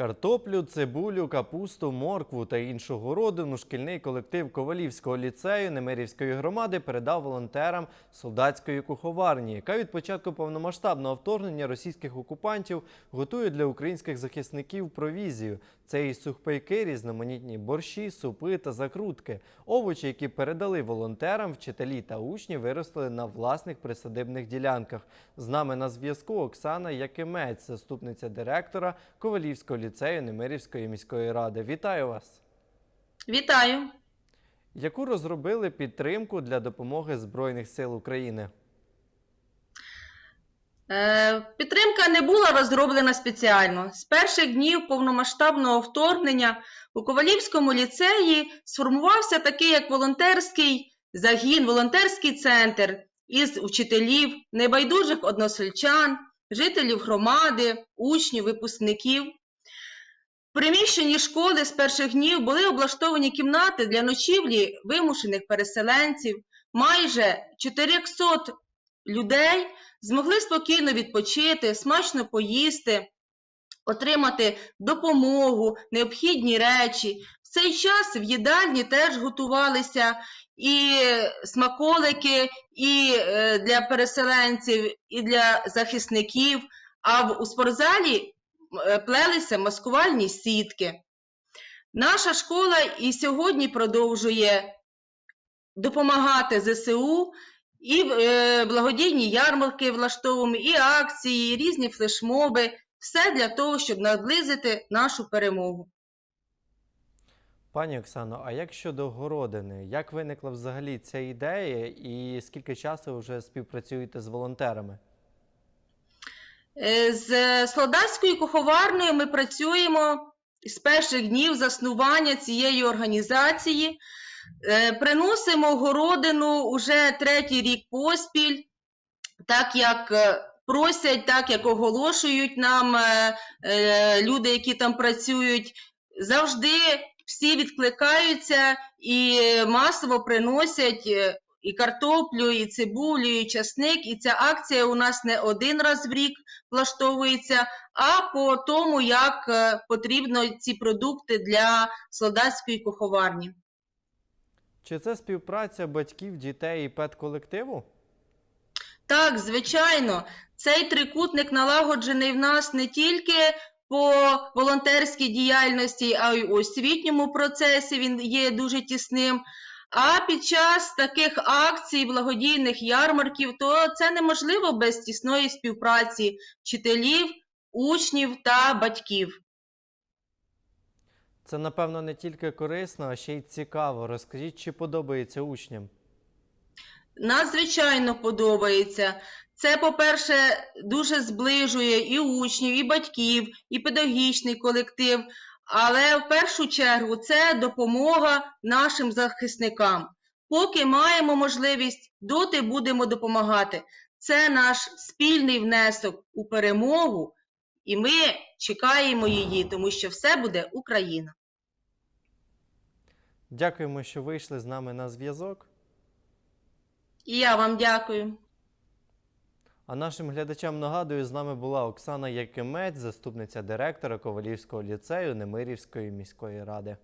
Картоплю, цибулю, капусту, моркву та іншу городину шкільний колектив Ковалівського ліцею Немирівської громади передав волонтерам солдатської куховарні, яка від початку повномасштабного вторгнення російських окупантів готує для українських захисників провізію. Це і сухпайки, різноманітні борщі, супи та закрутки. Овочі, які передали волонтерам, вчителі та учні виростили на власних присадибних ділянках. З нами на зв'язку Оксана Якимець, заступниця директора Ковалівського ліцею Немирівської міської ради. Вітаю вас! Вітаю! Яку розробили підтримку для допомоги Збройних сил України? Е, Підтримка не була розроблена спеціально. З перших днів повномасштабного вторгнення у Ковалівському ліцеї сформувався такий як волонтерський загін, волонтерський центр із учителів, небайдужих односельчан, жителів громади, учнів, випускників. Приміщенні школи з перших днів були облаштовані кімнати для ночівлі вимушених переселенців. Майже 400 людей змогли спокійно відпочити, смачно поїсти, отримати допомогу, необхідні речі. В цей час в їдальні теж готувалися і смаколики, і е, для переселенців, і для захисників. А в у спортзалі плелися маскувальні сітки. Наша школа і сьогодні продовжує допомагати ЗСУ і е, благодійні ярмарки влаштовуємо, і акції, і різні флешмоби. Все для того, щоб наблизити нашу перемогу. Пані Оксано, а як щодо городини? Як виникла взагалі ця ідея і скільки часу вже співпрацюєте з волонтерами? Е, З солдатською куховарною ми працюємо з перших днів заснування цієї організації. Е, Приносимо городину уже третій рік поспіль, так як е, просять, так як оголошують нам люди, які там працюють. Завжди всі відкликаються і масово приносять і картоплю, і цибулю, і часник. І ця акція у нас не один раз в рік влаштовується, а по тому, як е, потрібно ці продукти для солдатської куховарні. Чи це співпраця батьків, дітей і педколективу? Так, звичайно, цей трикутник налагоджений в нас не тільки по волонтерській діяльності, а й у освітньому процесі він є дуже тісним. А під час таких акцій, благодійних ярмарків, то це неможливо без тісної співпраці вчителів, учнів та батьків. Це, напевно, не тільки корисно, а ще й цікаво. Розкажіть, чи подобається учням? Надзвичайно подобається. Це, по-перше, дуже зближує і учнів, і батьків, і педагогічний колектив. Але в першу чергу це допомога нашим захисникам. Поки маємо можливість, доти будемо допомагати. Це наш спільний внесок у перемогу, і ми чекаємо її, тому що все буде Україна. Дякуємо, що вийшли з нами на зв'язок. І я вам дякую. А нашим глядачам нагадую, з нами була Оксана Якимець, заступниця директора Ковалівського ліцею Немирівської міської ради.